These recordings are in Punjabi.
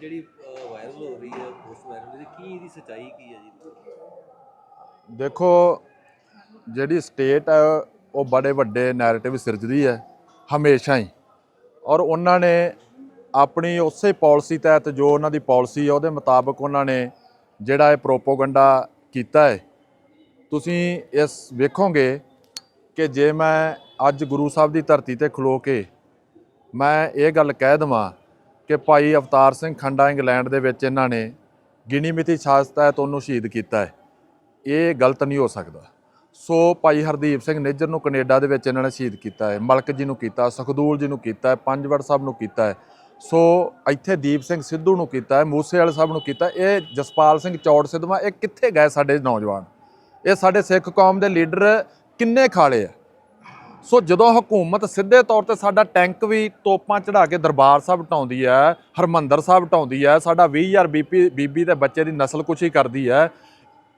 ਜਿਹੜੀ ਵਾਇਰਲ ਹੋ ਰਹੀ ਹੈ ਪੋਸਟ ਵਾਇਰਲ ਦੀ ਕੀ ਇਹਦੀ ਸੱਚਾਈ ਕੀ ਹੈ ਜੀ? ਦੇਖੋ, ਜਿਹੜੀ ਸਟੇਟ ਹੈ ਉਹ ਬੜੇ ਵੱਡੇ ਨੈਰੇਟਿਵ ਸਿਰਜਦੀ ਹੈ, ਹਮੇਸ਼ਾ ਹੀ। ਔਰ ਉਹਨਾਂ ਨੇ ਆਪਣੀ ਉਸੇ ਪਾਲਿਸੀ ਤਹਿਤ ਜੋ ਉਹਨਾਂ ਦੀ ਪਾਲਿਸੀ ਹੈ ਉਹਦੇ ਮੁਤਾਬਕ ਉਹਨਾਂ ਨੇ ਜਿਹੜਾ ਇਹ ਪ੍ਰੋਪੋਗੰਡਾ ਕੀਤਾ ਹੈ। ਤੁਸੀਂ ਇਸ ਵੇਖੋਗੇ ਕਿ ਜੇ ਮੈਂ ਅੱਜ ਗੁਰੂ ਸਾਹਿਬ ਦੀ ਧਰਤੀ ਤੇ ਖਲੋ ਕੇ ਮੈਂ ਇਹ ਗੱਲ ਕਹਿ ਦਵਾਂ ਕਿ ਭਾਈ ਅਵਤਾਰ ਸਿੰਘ ਖੰਡਾ ਇੰਗਲੈਂਡ ਦੇ ਵਿੱਚ ਇਹਨਾਂ ਨੇ ਗਿਣੀ ਮਿਤੀ ਸਾਜ਼ਿਸ਼ ਹੈ ਉਹਨੂੰ ਸ਼ਹੀਦ ਕੀਤਾ ਹੈ। ਇਹ ਗਲਤ ਨਹੀਂ ਹੋ ਸਕਦਾ। ਸੋ ਭਾਈ ਹਰਦੀਪ ਸਿੰਘ ਨਿੱਜਰ ਨੂੰ ਕੈਨੇਡਾ ਦੇ ਵਿੱਚ ਇਹਨਾਂ ਨੇ ਸ਼ਹੀਦ ਕੀਤਾ ਹੈ। ਮਲਕ ਜੀ ਨੂੰ ਕੀਤਾ, ਸੁਖਦੂਲ ਜੀ ਨੂੰ ਕੀਤਾ ਹੈ, ਪੰਜਵੜ ਸਾਹਿਬ ਨੂੰ ਕੀਤਾ ਹੈ। ਸੋ ਇੱਥੇ ਦੀਪ ਸਿੰਘ ਸਿੱਧੂ ਨੂੰ ਕੀਤਾ ਹੈ ਮੂਸੇ ਵਾਲੇ ਸਾਹਿਬ ਨੂੰ ਕੀਤਾ ਇਹ ਜਸਪਾਲ ਸਿੰਘ ਚੌੜ ਸਿੱਧਵਾਂ, ਇਹ ਕਿੱਥੇ ਗਏ ਸਾਡੇ ਨੌਜਵਾਨ? ਇਹ ਸਾਡੇ ਸਿੱਖ ਕੌਮ ਦੇ ਲੀਡਰ ਕਿੰਨੇ ਖਾਲੇ ਆ? ਸੋ ਜਦੋਂ ਹਕੂਮਤ ਸਿੱਧੇ ਤੌਰ ਤੇ ਸਾਡਾ ਟੈਂਕ ਵੀ ਤੋਪਾਂ ਚੜਾ ਕੇ ਦਰਬਾਰ ਸਾਹਿਬ ਢਾਉਂਦੀ ਹੈ, ਹਰਮੰਦਰ ਸਾਹਿਬ ਢਾਉਂਦੀ ਹੈ, ਸਾਡਾ 20000 ਬੀਪੀ, ਬੀਬੀ ਤੇ ਬੱਚੇ ਦੀ ਨਸਲਕੁਸ਼ੀ ਕਰਦੀ ਹੈ,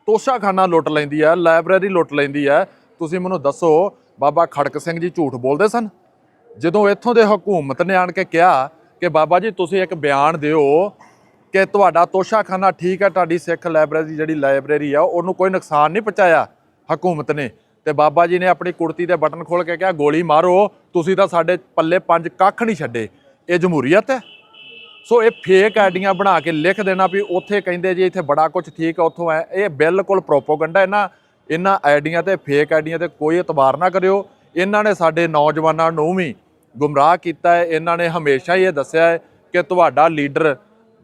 ਤੋਸ਼ਾਖਾਨਾ ਲੁੱਟ ਲੈਂਦੀ ਹੈ, ਲਾਇਬ੍ਰੇਰੀ ਲੁੱਟ ਲੈਂਦੀ ਹੈ। ਤੁਸੀਂ ਮੈਨੂੰ ਦੱਸੋ, ਬਾਬਾ ਖੜਕ ਸਿੰਘ ਜੀ ਝੂਠ ਬੋਲਦੇ ਸਨ? ਜਦੋਂ ਇੱਥੋਂ ਦੇ ਹਕੂਮਤ ਨੇ ਆਣ ਕੇ ਕਿਹਾ ਕਿ ਬਾਬਾ ਜੀ ਤੁਸੀਂ ਇੱਕ ਬਿਆਨ ਦਿਓ ਕਿ ਤੁਹਾਡਾ ਤੋਸ਼ਾਖਾਨਾ ਠੀਕ ਹੈ, ਤੁਹਾਡੀ ਸਿੱਖ ਲਾਇਬ੍ਰੇਰੀ ਜਿਹੜੀ ਲਾਇਬ੍ਰੇਰੀ ਆ, ਉਹਨੂੰ ਕੋਈ ਨੁਕਸਾਨ ਨਹੀਂ ਪਹੁੰਚਾਇਆ ਹਕੂਮਤ ਨੇ। ਤੇ ਬਾਬਾ ਜੀ ਨੇ ਆਪਣੀ ਕੁੜਤੀ ਦੇ ਬਟਨ ਖੋਲ ਕੇ ਕਿਹਾ, ਗੋਲੀ ਮਾਰੋ, ਤੁਸੀਂ ਤਾਂ ਸਾਡੇ ਪੱਲੇ ਪੰਜ ਕੱਖ ਨਹੀਂ ਛੱਡੇ। ਇਹ ਜਮਹੂਰੀਅਤ ਹੈ? ਸੋ ਇਹ ਫੇਕ ਆਈਡੀਆਂ ਬਣਾ ਕੇ ਲਿਖ ਦੇਣਾ ਵੀ ਉੱਥੇ ਕਹਿੰਦੇ ਜੀ, ਇੱਥੇ ਬੜਾ ਕੁਝ ਠੀਕ ਹੈ ਉੱਥੋਂ ਹੈ ਇਹ ਬਿਲਕੁਲ ਪ੍ਰੋਪੋਗੰਡਾ ਇਹਨਾਂ ਇਹਨਾਂ ਆਈਡੀਆਂ ਤੇ ਫੇਕ ਆਈਡੀਆਂ ਤੇ ਕੋਈ ਇਤਬਾਰ ਨਾ ਕਰਿਓ। ਇਹਨਾਂ ਨੇ ਸਾਡੇ ਨੌਜਵਾਨਾਂ ਨੂੰ ਵੀ ਗੁੰਮਰਾਹ ਕੀਤਾ ਹੈ। ਇਹਨਾਂ ਨੇ ਹਮੇਸ਼ਾ ਹੀ ਇਹ ਦੱਸਿਆ ਹੈ ਕਿ ਤੁਹਾਡਾ ਲੀਡਰ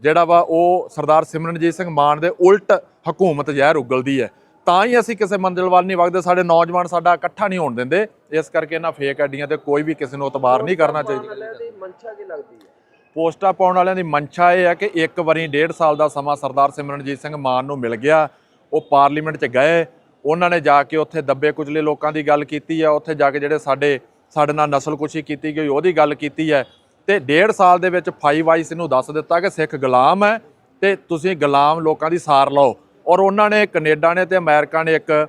ਜਿਹੜਾ ਵਾ, ਉਹ ਸਰਦਾਰ ਸਿਮਰਨਜੀਤ ਸਿੰਘ ਮਾਨ ਦੇ ਉਲਟ ਹਕੂਮਤ ਜ਼ਹਿਰ ਉਗਲਦੀ ਹੈ। ਤਾਂ ਹੀ ਅਸੀਂ ਕਿਸੇ ਮੰਜ਼ਿਲ ਵੱਲ ਨਹੀਂ ਵਗਦੇ ਸਾਡੇ ਨੌਜਵਾਨ ਸਾਡਾ ਇਕੱਠਾ ਨਹੀਂ ਹੋਣ ਦਿੰਦੇ। ਇਸ ਕਰਕੇ ਇਹਨਾਂ ਫੇਕ ਆਈਡੀਆਂ ਤੇ ਕੋਈ ਵੀ ਕਿਸੇ ਨੂੰ ਇਤਬਾਰ ਨਹੀਂ ਕਰਨਾ ਚਾਹੀਦਾ। ਦੀ ਮਨਸ਼ਾ ਕੀ ਲੱਗਦੀ ਹੈ? ਪੋਸਟਾਂ ਪਾਉਣ ਵਾਲਿਆਂ ਦੀ ਮਨਸ਼ਾ ਇਹ ਹੈ ਕਿ ਇੱਕ ਵਾਰੀ ਡੇਢ ਸਾਲ ਦਾ ਸਮਾਂ ਸਰਦਾਰ ਸਿਮਰਨਜੀਤ ਸਿੰਘ ਮਾਨ ਨੂੰ ਮਿਲ ਗਿਆ ਉਹ ਪਾਰਲੀਮੈਂਟ 'ਚ ਗਏ ਉਹਨਾਂ ਨੇ ਜਾ ਕੇ ਉੱਥੇ ਦੱਬੇ ਕੁਚਲੇ ਲੋਕਾਂ ਦੀ ਗੱਲ ਕੀਤੀ ਹੈ ਉੱਥੇ ਜਾ ਕੇ ਜਿਹੜੇ ਸਾਡੇ ਸਾਡੇ ਨਾਲ ਨਸਲਕੁਸ਼ੀ ਕੀਤੀ ਗਈ ਉਹਦੀ ਗੱਲ ਕੀਤੀ ਹੈ। ਤੇ ਡੇਢ ਸਾਲ ਦੇ ਵਿੱਚ ਫਾਈ ਵਾਈਸ ਨੂੰ ਦੱਸ ਦਿੱਤਾ ਕਿ ਸਿੱਖ ਗੁਲਾਮ ਹੈ ਤੇ ਤੁਸੀਂ ਗੁਲਾਮ ਲੋਕਾਂ ਦੀ ਸਾਰ ਲਓ। ਔਰ ਉਹਨਾਂ ਨੇ, ਕੈਨੇਡਾ ਨੇ ਤੇ ਅਮਰੀਕਾ ਨੇ ਇੱਕ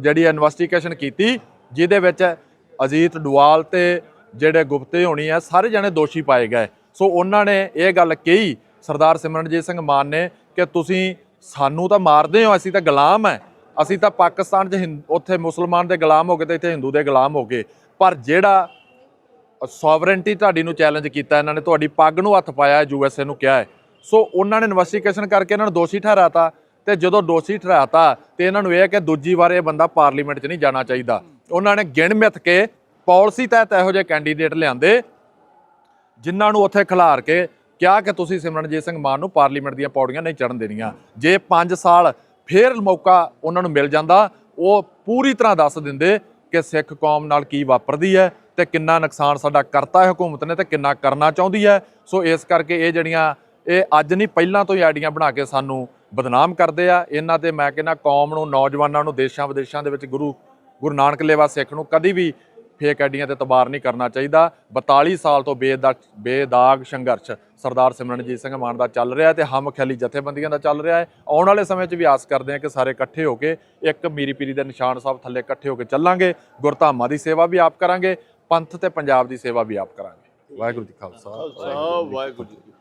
ਜਿਹੜੀ ਇਨਵੈਸਟੀਗੇਸ਼ਨ ਕੀਤੀ, ਜਿਹਦੇ ਵਿੱਚ ਅਜੀਤ ਡੁਆਲ ਤੇ ਜਿਹੜੇ ਗੁਪਤੇ ਹੋਣੀ ਆ, ਸਾਰੇ ਜਣੇ ਦੋਸ਼ੀ ਪਾਏ ਗਏ। ਸੋ ਉਹਨਾਂ ਨੇ ਇਹ ਗੱਲ ਕਹੀ, ਸਰਦਾਰ ਸਿਮਰਨਜੀਤ ਸਿੰਘ ਮਾਨ ਨੇ, ਕਿ ਤੁਸੀਂ ਸਾਨੂੰ ਤਾਂ ਮਾਰਦੇ ਹੋ, ਅਸੀਂ ਤਾਂ ਗੁਲਾਮ ਹੈ ਅਸੀਂ ਤਾਂ ਪਾਕਿਸਤਾਨ 'ਚ ਹਿੰਦ- ਉੱਥੇ ਮੁਸਲਮਾਨ ਦੇ ਗੁਲਾਮ ਹੋ ਗਏ ਤੇ ਇੱਥੇ ਹਿੰਦੂ ਦੇ ਗੁਲਾਮ ਹੋ ਗਏ। ਪਰ ਜਿਹੜਾ ਸੋਵਰੇਨਟੀ ਤੁਹਾਡੀ ਨੂੰ ਚੈਲੰਜ ਕੀਤਾ, ਇਹਨਾਂ ਨੇ ਤੁਹਾਡੀ ਪੱਗ ਨੂੰ ਹੱਥ ਪਾਇਆ ਯੂਐਸਏ ਨੂੰ ਕਿਹਾ ਹੈ ਸੋ ਉਹਨਾਂ ਨੇ ਇਨਵੈਸਟੀਗੇਸ਼ਨ ਕਰਕੇ ਇਹਨਾਂ ਨੂੰ ਦੋਸ਼ੀ ਠਹਿਰਾਤਾ। ਤੇ ਜਦੋਂ ਦੋਸ਼ੀ ਠਹਿਰਾਤਾ ਤੇ ਇਹਨਾਂ ਨੂੰ ਇਹ ਹੈ ਕਿ ਦੂਜੀ ਵਾਰ ਇਹ ਬੰਦਾ ਪਾਰਲੀਮੈਂਟ 'ਚ ਨਹੀਂ ਜਾਣਾ ਚਾਹੀਦਾ। ਉਹਨਾਂ ਨੇ ਗਿਣ ਮਿੱਥ ਕੇ ਪਾਲਿਸੀ ਤਹਿਤ ਇਹੋ ਜਿਹੇ ਕੈਂਡੀਡੇਟ ਲਿਆਂਦੇ, ਜਿਨ੍ਹਾਂ ਨੂੰ ਉੱਥੇ ਖਿਲਾਰ ਕੇ ਕਿਹਾ ਕਿ ਤੁਸੀਂ ਸਿਮਰਨਜੀਤ ਸਿੰਘ ਮਾਨ ਨੂੰ ਪਾਰਲੀਮੈਂਟ ਦੀਆਂ ਪੌੜੀਆਂ ਨਹੀਂ ਚੜਨ ਦੇਣੀਆਂ। ਜੇ 5 ਸਾਲ ਫੇਰ ਮੌਕਾ ਉਹਨਾਂ ਨੂੰ ਮਿਲ ਜਾਂਦਾ, ਉਹ ਪੂਰੀ ਤਰ੍ਹਾਂ ਦੱਸ ਦਿੰਦੇ ਕਿ ਸਿੱਖ ਕੌਮ ਨਾਲ ਕੀ ਵਾਪਰਦੀ ਹੈ ਤੇ ਕਿੰਨਾ ਨੁਕਸਾਨ ਸਾਡਾ ਕਰਤਾ ਹੈ ਹਕੂਮਤ ਨੇ ਤੇ ਕਿੰਨਾ ਕਰਨਾ ਚਾਹੁੰਦੀ ਹੈ। ਸੋ ਇਸ ਕਰਕੇ ਇਹ ਜਿਹੜੀਆਂ, ਇਹ ਅੱਜ ਨਹੀਂ, ਪਹਿਲਾਂ ਤੋਂ ਹੀ ਆਈਡੀਆਂ ਬਣਾ ਕੇ ਸਾਨੂੰ ਬਦਨਾਮ ਕਰਦੇ ਆ। ਇਹਨਾਂ ਤੇ ਮੈਂ ਕਹਿੰਦਾ ਕੌਮ ਨੂੰ, ਨੌਜਵਾਨਾਂ ਨੂੰ, ਦੇਸ਼ਾਂ ਵਿਦੇਸ਼ਾਂ ਦੇ ਵਿੱਚ ਗੁਰੂ ਗੁਰੂ ਨਾਨਕ ਲੇਵਾ ਸਿੱਖ ਨੂੰ ਕਦੀ ਵੀ ਫੇਕ ਐਡੀਆਂ ਤੇ ਤਬਾਰ ਨਹੀਂ ਕਰਨਾ ਚਾਹੀਦਾ। 42 ਸਾਲ ਤੋਂ ਬੇਦਾਗ ਬੇਦਾਗ ਸੰਘਰਸ਼ ਸਰਦਾਰ ਸਿਮਰਨਜੀਤ ਸਿੰਘ ਮਾਨ ਦਾ ਚੱਲ ਰਿਹਾ ਹੈ ਤੇ ਹਮ ਖਿਆਲੀ ਜਥੇਬੰਦੀਆਂ ਦਾ ਚੱਲ ਰਿਹਾ ਹੈ। ਆਉਣ ਵਾਲੇ ਸਮੇਂ 'ਚ ਵੀ ਆਸ ਕਰਦੇ ਹਾਂ ਕਿ ਸਾਰੇ ਇਕੱਠੇ ਹੋ ਕੇ, ਇੱਕ ਮੀਰੀ ਪੀਰੀ ਦੇ ਨਿਸ਼ਾਨ ਸਾਹਿਬ ਥੱਲੇ ਇਕੱਠੇ ਹੋ ਕੇ ਚੱਲਾਂਗੇ। ਗੁਰਧਾਮਾਂ ਦੀ ਸੇਵਾ ਵੀ ਆਪ ਕਰਾਂਗੇ, ਪੰਥ ਤੇ ਪੰਜਾਬ ਦੀ ਸੇਵਾ ਵੀ ਆਪ ਕਰਾਂਗੇ। ਵਾਹਿਗੁਰੂ ਜੀ ਖਾਲਸਾ, ਵਾਹਿਗੁਰੂ ਜੀ